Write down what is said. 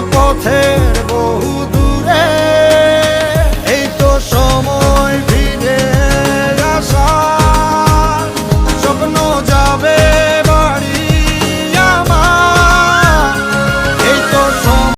পথের